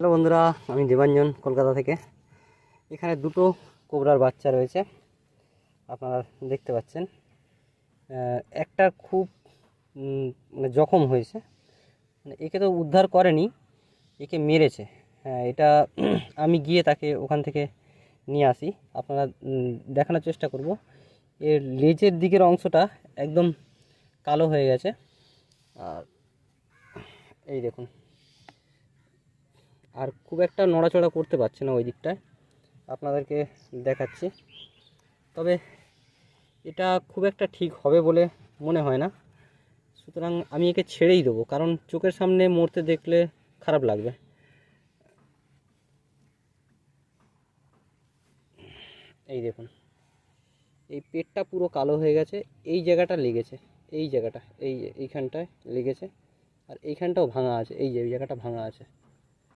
Hello বন্ধুরা, আমি দেবাঞ্জন কলকাতা থেকে। এখানে দুটো কোবরার বাচ্চা রয়েছে, আপনারা দেখতে পাচ্ছেন। একটা খুব মানে জখম হয়েছে মানে একে তো উদ্ধার করেনি, একে মেরেছে। হ্যাঁ এটা আমি গিয়ে তাকে ওখান থেকে নিয়ে আসি। আপনারা দেখানোর চেষ্টা করব। এর লেজের দিকের অংশটা একদম কালো হয়ে গেছে। আর এই দেখুন আর খুব একটা নড়াচড়া করতে পারছে না ওই দিকটায়। আপনাদেরকে দেখাচ্ছি। তবে এটা খুব একটা ঠিক হবে বলে মনে হয় না। সুতরাং আমি একে ছেড়েই দেবো, কারণ চোখের সামনে মরতে দেখলে খারাপ লাগবে। এই দেখুন, এই পেটটা পুরো কালো হয়ে গেছে, এই জায়গাটা লেগেছে, এই জায়গাটা, এই এইখানটায় লেগেছে, আর এইখানটাও ভাঙা আছে, এই যে, এই জায়গাটা ভাঙা আছে।